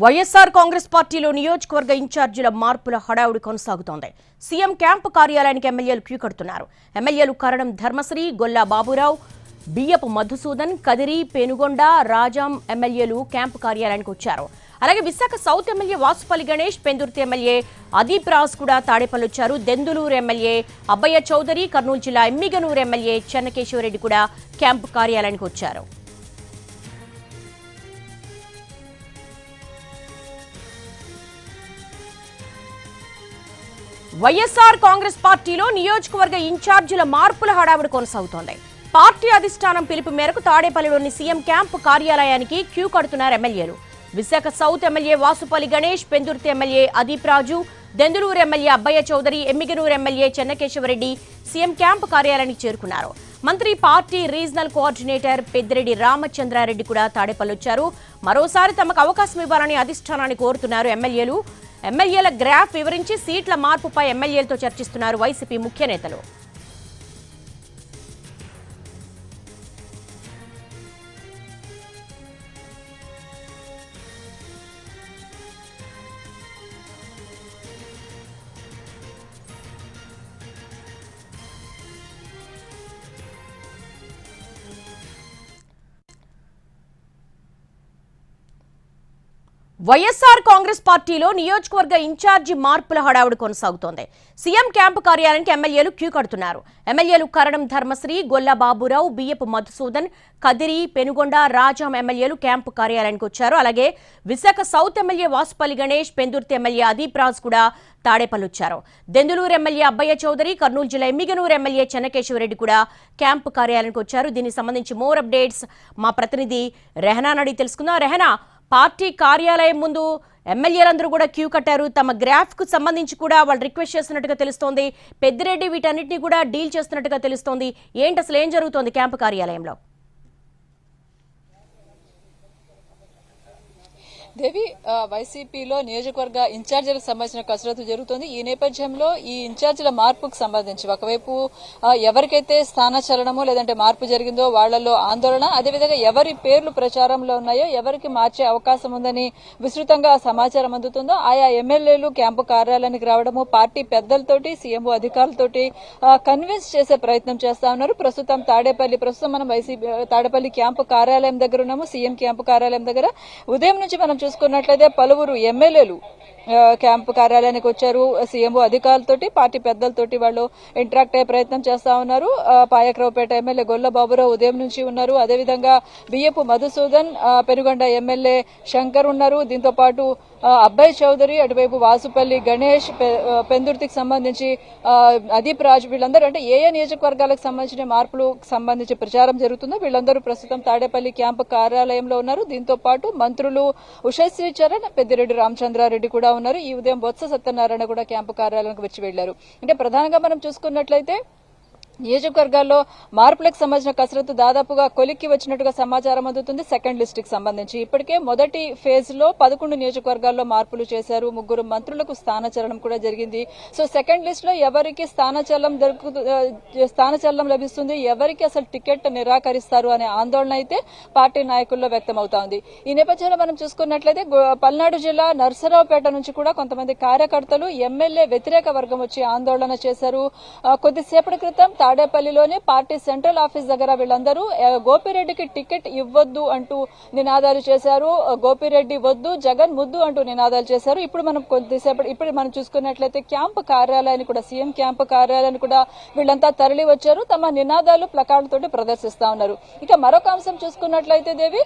వైఎస్ఆర్ కాంగ్రెస్ పార్టీలో నియోజకవర్గ ఇన్ఛార్జీల మార్పుల హడావుడి కొనసాగుతోంది. సీఎం క్యాంపు కార్యాలయానికి ఎమ్మెల్యేలు క్యూ కడుతున్నారు. ఎమ్మెల్యేలు కరణం ధర్మశ్రీ గొల్లా బాబురావు బియ్యపు మధుసూదన్ కదిరి పెనుగొండ రాజాం ఎమ్మెల్యేలు క్యాంపు కార్యాలయానికి వచ్చారు. అలాగే Visakha south MLA Vasupalli Ganesh Pendurthi MLA Adeep Raj కూడా తాడేపల్లి వచ్చారు. దెందులూరు ఎమ్మెల్యే అబ్బయ్య చౌదరి కర్నూలు జిల్లా ఎమ్మిగనూరు ఎమ్మెల్యే చెన్నకేశ్వరరెడ్డి కూడా క్యాంపు కార్యాలయానికి వచ్చారు. వైఎస్ఆర్ కాంగ్రెస్ పార్టీలో నియోజకవర్గ ఇన్ఛార్జీల మార్పుల హడావుడి కొనసాగుతోంది. పార్టీ అధిష్టానం పిలుపు మేరకు తాడేపల్లిలోని సీఎం క్యాంపు కార్యాలయానికి క్యూ కడుతున్నారు ఎమ్మెల్యేలు. Visakha south MLA Vasupalli Ganesh Pendurthi MLA Adeep Raju Denduluru MLA Abbaiah Chowdary Yemmiganur MLA Chennakesava Reddy CM camp కార్యాలయానికి చేరుకున్నారు. మంత్రి party regional coordinator Peddireddy Ramachandra Reddy కూడా తాడేపల్లి వచ్చారు. మరోసారి తమకు అవకాశం ఇవ్వాలని అధిష్టానాన్ని కోరుతున్నారు ఎమ్మెల్యేలు. ఎమ్మెల్యేల గ్రాఫ్ వివరించి సీట్ల మార్పుపై ఎమ్మెల్యేలతో చర్చిస్తున్నారు వైసీపీ ముఖ్య నేతలు. వైఎస్ఆర్ కాంగ్రెస్ పార్టీలో నియోజకవర్గ ఇన్ఛార్జి మార్పుల హడావుడి కొనసాగుతోంది. సీఎం క్యాంపు కార్యాలయానికి ఎమ్మెల్యేలు క్యూ కడుతున్నారు. ఎమ్మెల్యేలు కరణం ధర్మశ్రీ గొల్ల బాబురావు బియ్యపు మధుసూదన్ కదిరి పెనుగొండ రాజాం ఎమ్మెల్యేలు క్యాంపు కార్యాలయానికి వచ్చారు. అలాగే Visakha south MLA Vasupalli Ganesh Pendurthi MLA Adeep Raj కూడా తాడేపల్లి వచ్చారు దెందులూరు ఎమ్మెల్యే అబ్బయ్య చౌదరి కర్నూలు జిల్లా ఎమ్మిగనూరు ఎమ్మెల్యే చెన్నకేశ్వరరెడ్డి కూడా క్యాంపు కార్యాలయానికి వచ్చారు. దీనికి సంబంధించి మోర్ అప్డేట్స్ మా ప్రతినిధి రెహనా నడి తెలుసుకుందాం. రెహనా పార్టీ కార్యాలయం ముందు ఎమ్మెల్యేలందరూ కూడా క్యూ కట్టారు. తమ గ్రాఫ్కు సంబంధించి కూడా వాళ్ళు రిక్వెస్ట్ చేస్తున్నట్టుగా తెలుస్తోంది. పెద్దిరెడ్డి వీటన్నిటిని కూడా డీల్ చేస్తున్నట్టుగా తెలుస్తోంది. ఏంటి అసలు ఏం జరుగుతోంది క్యాంపు కార్యాలయంలో? దేవి వైసీపీలో నియోజకవర్గ ఇన్ఛార్జీలకు సంబంధించిన కసరత్తు జరుగుతోంది. ఈ నేపథ్యంలో ఈ ఇన్ఛార్జీల మార్పుకు సంబంధించి ఒకవైపు ఎవరికైతే స్థానచలనమో లేదంటే మార్పు జరిగిందో వాళ్ళలో ఆందోళన అదేవిధంగా ఎవరి పేర్లు ప్రచారంలో ఉన్నాయో ఎవరికి మార్చే అవకాశం ఉందని విస్తృతంగా సమాచారం అందుతుందో ఆయా ఎమ్మెల్యేలు క్యాంపు కార్యాలయానికి రావడము పార్టీ పెద్దలతోటి సీఎంఓ అధికారులతోటి కన్విన్స్ చేసే ప్రయత్నం చేస్తా ఉన్నారు. ప్రస్తుతం తాడేపల్లి ప్రస్తుతం మనం వైసీపీ తాడేపల్లి క్యాంపు కార్యాలయం దగ్గర ఉన్నాము సీఎం క్యాంపు కార్యాలయం దగ్గర. ఉదయం నుంచి మనం చూసుకున్నట్లయితే పలువురు ఎమ్మెల్యేలు క్యాంపు కార్యాలయానికి వచ్చారు. సీఎంఓ అధికారులతోటి పార్టీ పెద్దలతోటి వాళ్ళు ఇంటరాక్ట్ అయ్యే ప్రయత్నం చేస్తా ఉన్నారు. పాయకరావుపేట ఎమ్మెల్యే గొల్ల బాబురావు ఉదయం నుంచి ఉన్నారు. అదేవిధంగా బియ్యపు మధుసూదన్ పెనుగొండ ఎమ్మెల్యే శంకర్ ఉన్నారు. దీంతో పాటు అబ్బాయి చౌదరి అటువైపు వాసుపల్లి గణేష్ పెందుర్తికి సంబంధించి అదీప్ రాజ్ వీళ్ళందరూ అంటే ఏ ఏ నియోజకవర్గాలకు సంబంధించిన మార్పులు సంబంధించి ప్రచారం జరుగుతుందో వీళ్ళందరూ ప్రస్తుతం తాడేపల్లి క్యాంపు కార్యాలయంలో ఉన్నారు. దీంతో పాటు మంత్రులు ఉషశ్రీ చరణ్ పెద్దిరెడ్డి రామచంద్రారెడ్డి కూడా ఉన్నారు. ఈ ఉదయం బొత్స సత్యనారాయణ కూడా క్యాంపు కార్యాలయానికి వచ్చి వెళ్ళారు అంటే ప్రధానంగా మనం చూసుకున్నట్లయితే నియోజకవర్గాల్లో మార్పులకు సంబంధించిన కసరత్తు దాదాపుగా కొలిక్కి వచ్చినట్టుగా సమాచారం అందుతుంది. సెకండ్ లిస్ట్కి సంబంధించి ఇప్పటికే మొదటి ఫేజ్లో పదకొండు నియోజకవర్గాల్లో మార్పులు చేశారు. ముగ్గురు మంత్రులకు స్థానచలనం కూడా జరిగింది. సో సెకండ్ లిస్ట్లో ఎవరికి స్థానచలనం దొరుకు స్థానచలనం లభిస్తుంది? ఎవరికి అసలు టికెట్ నిరాకరిస్తారు అనే ఆందోళన అయితే పార్టీ నాయకుల్లో వ్యక్తం ఉంది. ఈ నేపథ్యంలో మనం చూసుకున్నట్లయితే గో- పల్నాడు జిల్లా నర్సరావుపేట నుంచి కూడా కొంతమంది కార్యకర్తలు ఎమ్మెల్యే వ్యతిరేక వర్గం వచ్చి ఆందోళన చేశారు. కొద్దిసేపటి క్రితం తాడేపల్లిలోనే పార్టీ సెంట్రల్ ఆఫీస్ దగ్గర వీళ్ళందరూ గోపిరెడ్డికి టికెట్ ఇవ్వద్దు అంటూ నినాదాలు చేశారు. గోపిరెడ్డి వద్దు జగన్ ముద్దు అంటూ నినాదాలు చేశారు. ఇప్పుడు మనం కొద్దిసేపటి ఇప్పుడు మనం చూసుకున్నట్లయితే క్యాంపు కార్యాలయాన్ని కూడా సీఎం క్యాంపు కార్యాలయాన్ని కూడా వీళ్ళంతా తరలి వచ్చారు. తమ నినాదాలు ప్లకార్డుతోటి ప్రదర్శిస్తా ఉన్నారు. ఇక మరొక అంశం చూసుకున్నట్లయితే దేవి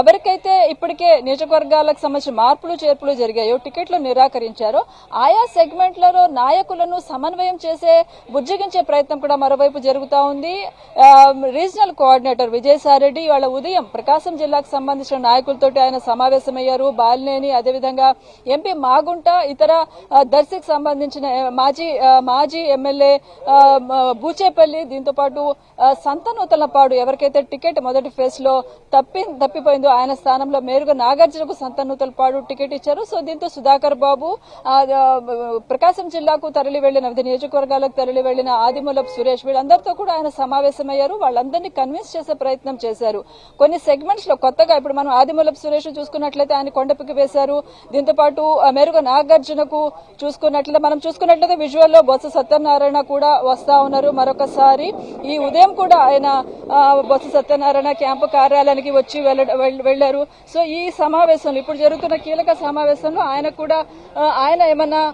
ఎవరికైతే ఇప్పటికే నియోజకవర్గాలకు సంబంధించిన మార్పులు చేర్పులు జరిగాయో టికెట్లు నిరాకరించారో ఆయా సెగ్మెంట్లలో నాయకులను సమన్వయం చేసే బుజ్జగించే ప్రయత్నం కూడా మరోవైపు జరుగుతా ఉంది. రీజనల్ కోఆర్డినేటర్ విజయసాయిరెడ్డి ఇవాళ ఉదయం ప్రకాశం జిల్లాకు సంబంధించిన నాయకులతో ఆయన సమావేశమయ్యారు. బాలినేని అదేవిధంగా ఎంపీ మాగుంట ఇతర దర్శికి సంబంధించిన మాజీ మాజీ ఎమ్మెల్యే బూచేపల్లి. దీంతో పాటు సంతనూతలపాడు ఎవరికైతే టికెట్ మొదటి ఫేజ్లో తప్పి తప్పిపోయిందో ఆయన స్థానంలో మేరుగా నాగార్జునకు సంతనూతలపాడు టికెట్ ఇచ్చారు. సో దీంతో సుధాకర్ బాబు ప్రకాశం జిల్లాకు తరలి వెళ్ళిన వివిధ నియోజకవర్గాలకు తరలి వెళ్ళిన ఆదిమూలపు సురేష్ వీళ్ళందరితో కూడా ఆయన సమావేశమయ్యారు. వాళ్ళందరినీ కన్విన్స్ చేసే ప్రయత్నం చేశారు. కొన్ని సెగ్మెంట్స్లో కొత్తగా ఇప్పుడు మనం ఆదిమూలపు సురేష్ చూసుకున్నట్లయితే ఆయన కొండపికి వేశారు. దీంతో పాటు మెరుగు నాగార్జునకు చూసుకున్నట్లయితే మనం చూసుకున్నట్లయితే విజువల్లో బొత్స సత్యనారాయణ కూడా వస్తా ఉన్నారు. మరొకసారి ఈ ఉదయం కూడా ఆయన బొత్స సత్యనారాయణ క్యాంపు కార్యాలయానికి వచ్చి వెళ్ళారు సో ఈ సమావేశంలో ఇప్పుడు జరుగుతున్న కీలక సమావేశంలో ఆయన కూడా ఆయన ఏమన్నా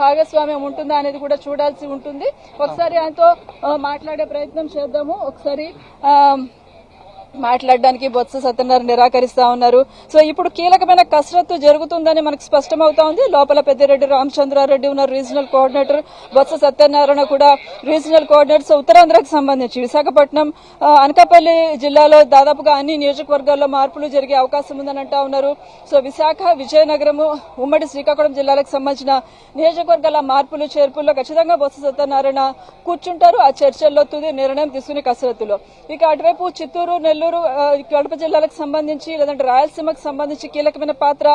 భాగస్వామ్యం ఉంటుందా అనేది కూడా చూడాల్సి ఉంటుంది. ఒకసారి ఆయనతో మాట్లాడే ప్రయత్నం చేద్దాము. ఒకసారి మాట్లాడడానికి బొత్స సత్యనారాయణ నిరాకరిస్తా ఉన్నారు. సో ఇప్పుడు కీలకమైన కసరత్తు జరుగుతుందని మనకు స్పష్టమవుతా ఉంది. లోపల పెద్దిరెడ్డి రామచంద్రారెడ్డి ఉన్నారు రీజనల్ కోఆర్డినేటర్. బొత్స సత్యనారాయణ కూడా రీజనల్ కోఆర్డినేటర్ సో ఉత్తరాంధ్రకు సంబంధించి విశాఖపట్నం అనకాపల్లి జిల్లాలో దాదాపుగా అన్ని నియోజకవర్గాల్లో మార్పులు జరిగే అవకాశం ఉందని అంటా ఉన్నారు. సో విశాఖ విజయనగరము ఉమ్మడి శ్రీకాకుళం జిల్లాలకు సంబంధించిన నియోజకవర్గాల మార్పులు చేర్పుల్లో ఖచ్చితంగా బొత్స సత్యనారాయణ కూర్చుంటారు. ఆ చర్చల్లో తుది నిర్ణయం తీసుకునే కసరత్తులో. ఇక అటువైపు చిత్తూరు నెల్లూరు నెల్లూరు కడప జిల్లాలకు సంబంధించి లేదంటే రాయలసీమకు సంబంధించి కీలకమైన పాత్ర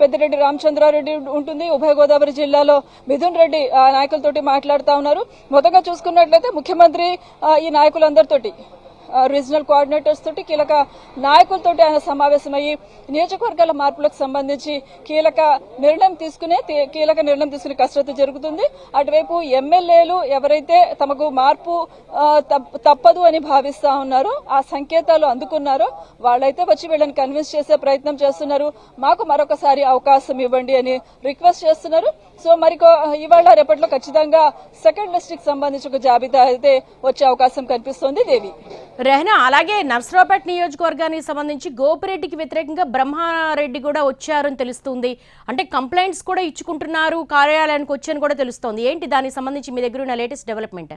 పెద్దిరెడ్డి రామచంద్రారెడ్డి ఉంటుంది. ఉభయ గోదావరి జిల్లాలో మిథున్ రెడ్డి నాయకులతోటి మాట్లాడుతూ ఉన్నారు. మొదటగా చూసుకున్నట్లయితే ముఖ్యమంత్రి ఈ నాయకులందరితోటి రీజనల్ కోఆర్డినేటర్స్ తోటి కీలక నాయకులతోటి ఆయన సమావేశమయ్యి నియోజకవర్గాల మార్పులకు సంబంధించి కీలక నిర్ణయం తీసుకునే కీలక నిర్ణయం తీసుకునే కసరత్తు జరుగుతుంది. అటువైపు ఎమ్మెల్యేలు ఎవరైతే తమకు మార్పు తప్- తప్పదు అని భావిస్తా ఉన్నారో ఆ సంకేతాలు అందుకున్నారో వాళ్ళైతే వచ్చి వీళ్ళని కన్విన్స్ చేసే ప్రయత్నం చేస్తున్నారు. మాకు మరొకసారి అవకాశం ఇవ్వండి అని రిక్వెస్ట్ చేస్తున్నారు. సో మరి ఇవాళ రేపట్లో ఖచ్చితంగా సెకండ్ లిస్ట్ సంబంధించి ఒక జాబితా అయితే వచ్చే అవకాశం కనిపిస్తోంది. దేవి. రెహనా అలాగే నర్సరావుపేట నియోజకవర్గానికి సంబంధించి గోపిరెడ్డికి వ్యతిరేకంగా బ్రహ్మారెడ్డి కూడా వచ్చారని తెలుస్తుంది. అంటే కంప్లైంట్స్ కూడా ఇచ్చుకుంటున్నారు కార్యాలయానికి వచ్చారని కూడా తెలుస్తోంది. ఏంటి దానికి సంబంధించి మీ దగ్గర ఉన్న లేటెస్ట్ డెవలప్మెంట్?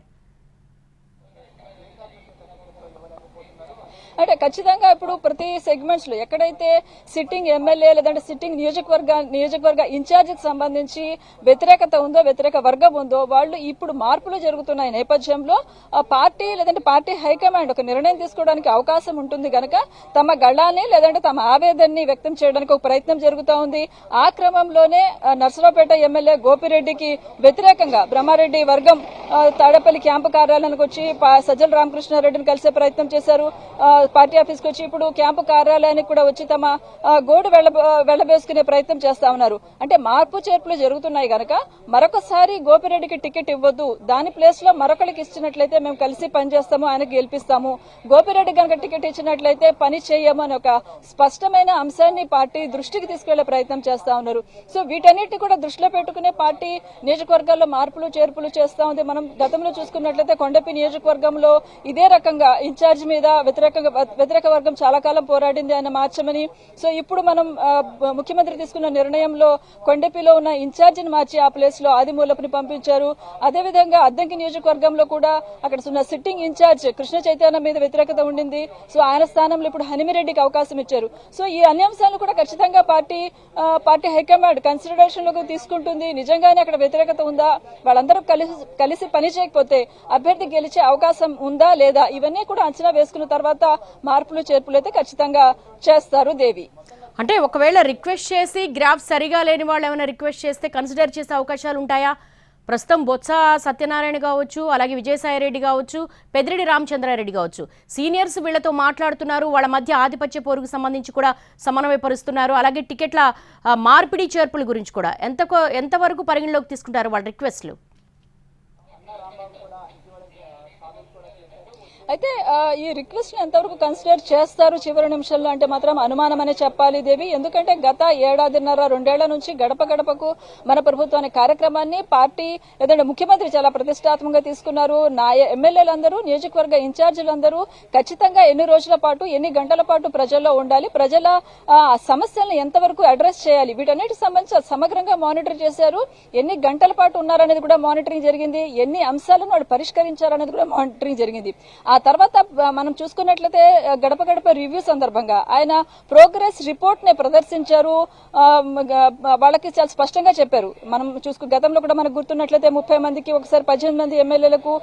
అంటే ఖచ్చితంగా ఇప్పుడు ప్రతి సెగ్మెంట్స్లో ఎక్కడైతే సిట్టింగ్ ఎమ్మెల్యే లేదంటే సిట్టింగ్ నియోజకవర్గ నియోజకవర్గ ఇన్ఛార్జికి సంబంధించి వ్యతిరేకత ఉందో వ్యతిరేక వర్గం ఉందో వాళ్ళు ఇప్పుడు మార్పులు జరుగుతున్న నేపథ్యంలో పార్టీ లేదంటే పార్టీ హైకమాండ్ ఒక నిర్ణయం తీసుకోవడానికి అవకాశం ఉంటుంది కనుక తమ గళాన్ని లేదంటే తమ ఆవేదనని వ్యక్తం చేయడానికి ఒక ప్రయత్నం జరుగుతూ ఉంది. ఆ క్రమంలోనే నర్సరావుపేట ఎమ్మెల్యే గోపిరెడ్డికి వ్యతిరేకంగా బ్రహ్మారెడ్డి వర్గం తాడేపల్లి క్యాంపు కార్యాలయానికి వచ్చి సజ్జల రామకృష్ణారెడ్డిని కలిసే ప్రయత్నం చేశారు. పార్టీ ఆఫీస్కి వచ్చి ఇప్పుడు క్యాంపు కార్యాలయానికి కూడా వచ్చి తమ గోడు వెళ్ళ వెళ్ళబేసుకునే ప్రయత్నం చేస్తా ఉన్నారు. అంటే మార్పు చేర్పులు జరుగుతున్నాయి గనక మరొకసారి గోపిరెడ్డికి టికెట్ ఇవ్వద్దు. దాని ప్లేస్లో మరొకరికి ఇచ్చినట్లయితే మేము కలిసి పనిచేస్తాము ఆయనకు గెలిపిస్తాము. గోపిరెడ్డి కనుక టికెట్ ఇచ్చినట్లయితే పని చేయము అని ఒక స్పష్టమైన అంశాన్ని పార్టీ దృష్టికి తీసుకెళ్ళే ప్రయత్నం చేస్తా ఉన్నారు. సో వీటన్నిటిని కూడా దృష్టిలో పెట్టుకునే పార్టీ నియోజకవర్గాల్లో మార్పులు చేర్పులు చేస్తా ఉంది. మనం గతంలో చూసుకున్నట్లయితే కొండపి నియోజకవర్గంలో ఇదే రకంగా ఇన్ఛార్జ్ మీద వ్యతిరేకంగా వ్యతిరేక వర్గం చాలా కాలం పోరాడింది ఆయన మార్చమని సో ఇప్పుడు మనం ముఖ్యమంత్రి తీసుకున్న నిర్ణయంలో కొండపిలో ఉన్న ఇన్ఛార్జిని మార్చి ఆ ప్లేస్లో ఆదిమూలపుని పంపించారు. అదేవిధంగా అద్దంకి నియోజకవర్గంలో కూడా అక్కడ ఉన్న సిట్టింగ్ ఇన్ఛార్జ్ కృష్ణ చైతన్య మీద వ్యతిరేకత ఉండింది. సో ఆయన స్థానంలో ఇప్పుడు హనిమిరెడ్డికి అవకాశం ఇచ్చారు. సో ఈ అన్ని అంశాలను కూడా ఖచ్చితంగా పార్టీ పార్టీ హైకమాండ్ కన్సిడరేషన్లోకి తీసుకుంటుంది. నిజంగానే అక్కడ వ్యతిరేకత ఉందా? వాళ్ళందరూ కలిసి కలిసి పని చేయకపోతే అభ్యర్థి గెలిచే అవకాశం ఉందా లేదా? ఇవన్నీ కూడా అంచనా వేసుకున్న తర్వాత మార్పులు చేర్పులు అయితే ఖచ్చితంగా చేస్తారు దేవి. అంటే ఒకవేళ రిక్వెస్ట్ చేసి గ్రాఫ్ సరిగా లేని వాళ్ళు ఏమైనా రిక్వెస్ట్ చేస్తే కన్సిడర్ చేసే అవకాశాలు ఉంటాయా? ప్రస్తుతం బొత్స సత్యనారాయణ కావచ్చు అలాగే విజయసాయిరెడ్డి కావచ్చు పెద్దిరెడ్డి రామచంద్రారెడ్డి కావచ్చు. సీనియర్స్ వీళ్ళతో మాట్లాడుతున్నారు వాళ్ళ మధ్య ఆధిపత్య పోరుకు సంబంధించి కూడా సమన్వయపరుస్తున్నారు అలాగే టికెట్ల మార్పిడి చేర్పుల గురించి కూడా. ఎంత ఎంతవరకు పరిగణలోకి తీసుకుంటారు వాళ్ళ రిక్వెస్ట్లు? అయితే ఈ రిక్వెస్ట్ ఎంతవరకు కన్సిడర్ చేస్తారు చివరి నిమిషంలో? అంటే మాత్రం అనుమానం అనే చెప్పాలి దేవి. ఎందుకంటే గత ఏడాదిన్నర రెండేళ్ళ నుంచి గడప గడపకు మన ప్రభుత్వం అనే కార్యక్రమాన్ని పార్టీ లేదంటే ముఖ్యమంత్రి చాలా ప్రతిష్టాత్మకంగా తీసుకున్నారు. నా ఎమ్మెల్యేలందరూ నియోజకవర్గ ఇన్ఛార్జీలందరూ ఖచ్చితంగా ఎన్ని రోజుల పాటు ఎన్ని గంటల పాటు ప్రజల్లో ఉండాలి ప్రజల ఆ, సమస్యలను ఎంతవరకు అడ్రస్ చేయాలి? వీటన్నిటికి సంబంధించి సమగ్రంగా మానిటర్ చేశారు. ఎన్ని గంటల పాటు ఉన్నారనేది కూడా మానిటరింగ్ జరిగింది. ఎన్ని అంశాలను వాళ్ళు పరిష్కరించారనేది కూడా మానిటరింగ్ జరిగింది. ఆ ఆ తర్వాత మనం చూసుకున్నట్లయితే గడప గడప రివ్యూ సందర్భంగా ఆయన ప్రోగ్రెస్ రిపోర్ట్ని ప్రదర్శించారు వాళ్ళకి చాలా స్పష్టంగా చెప్పారు. మనం చూసుకు గతంలో కూడా మనకు గుర్తున్నట్లయితే ముప్పై మందికి ఒకసారి పద్దెనిమిది మంది ఎమ్మెల్యేలకు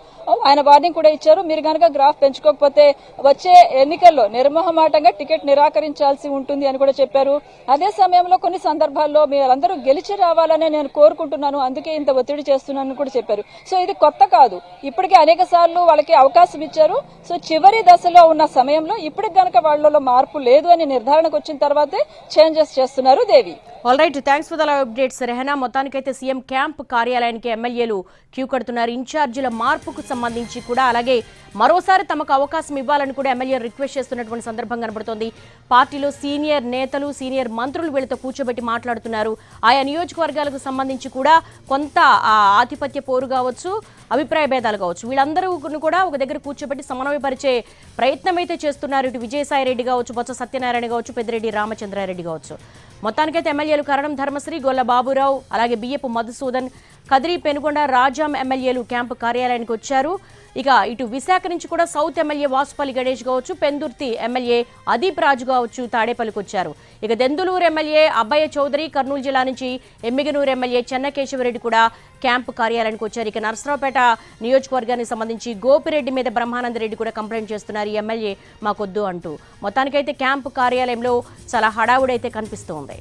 ఆయన వార్నింగ్ కూడా ఇచ్చారు. మీరు కనుక గ్రాఫ్ పెంచుకోకపోతే వచ్చే ఎన్నికల్లో నిర్మోహమాటంగా టికెట్ నిరాకరించాల్సి ఉంటుంది అని కూడా చెప్పారు. అదే సమయంలో కొన్ని సందర్భాల్లో మీరందరూ గెలిచి రావాలని నేను కోరుకుంటున్నాను. అందుకే ఇంత ఒత్తిడి చేస్తున్నాను కూడా చెప్పారు. సో ఇది కొత్త కాదు. ఇప్పటికే అనేక సార్లు వాళ్ళకి అవకాశం ఇచ్చారు. సో చివరి దశలో ఉన్న సమయంలో ఇప్పటికి గనక వాళ్ళలో మార్పు లేదు అని నిర్ధారణకు వచ్చిన తర్వాతే చేంజెస్ చేస్తున్నారు Devi. All right thanks for the updates Rehana మొత్తానికైతే సీఎం క్యాంప్ కార్యాలయానికి ఎమ్మెల్యేలు క్యూ కడుతున్నారు. ఇన్ఛార్జీల మార్పుకు సంబంధించి కూడా అలాగే మరోసారి తమకు అవకాశం ఇవ్వాలని కూడా ఎమ్మెల్యే రిక్వెస్ట్ చేస్తున్నటువంటి సందర్భం కనబడుతోంది. పార్టీలో సీనియర్ నేతలు సీనియర్ మంత్రులు వీళ్ళతో కూర్చోబెట్టి మాట్లాడుతున్నారు. ఆయా నియోజకవర్గాలకు సంబంధించి కూడా కొంత ఆధిపత్య పోరు కావచ్చు అభిప్రాయ భేదాలు కావచ్చు. వీళ్ళందరూ కూడా ఒక దగ్గర కూర్చోబెట్టి సమన్వయపరిచే ప్రయత్నం అయితే చేస్తున్నారు. ఇటు విజయసాయి రెడ్డి కావచ్చు బొత్స సత్యనారాయణ కావచ్చు పెద్దిరెడ్డి రామచంద్రారెడ్డి కావచ్చు. మొత్తానికైతే ఎమ్మెల్యేలు కరణం ధర్మశ్రీ గొల్ల బాబురావు అలాగే బియ్యపు మధుసూదన్ కదిరి పెనుగొండ రాజాం ఎమ్మెల్యేలు క్యాంపు కార్యాలయానికి వచ్చారు. ఇక ఇటు విశాఖ నుంచి కూడా సౌత్ ఎమ్మెల్యే వాసుపల్లి గణేష్ కావచ్చు పెందుర్తి ఎమ్మెల్యే అదీప్ రాజు కావచ్చు తాడేపల్లికి వచ్చారు ఇక దెందులూరు ఎమ్మెల్యే అబ్బయ్య చౌదరి కర్నూలు జిల్లా నుంచి ఎమ్మిగనూరు ఎమ్మెల్యే చెన్నకేశవరెడ్డి కూడా క్యాంపు కార్యాలయానికి వచ్చారు ఇక నరసరావుపేట నియోజకవర్గానికి సంబంధించి గోపిరెడ్డి మీద బ్రహ్మానంద రెడ్డి కూడా కంప్లైంట్ చేస్తున్నారు ఈ ఎమ్మెల్యే మాకొద్దు అంటూ. మొత్తానికైతే క్యాంపు కార్యాలయంలో చాలా హడావుడైతే కనిపిస్తోంది.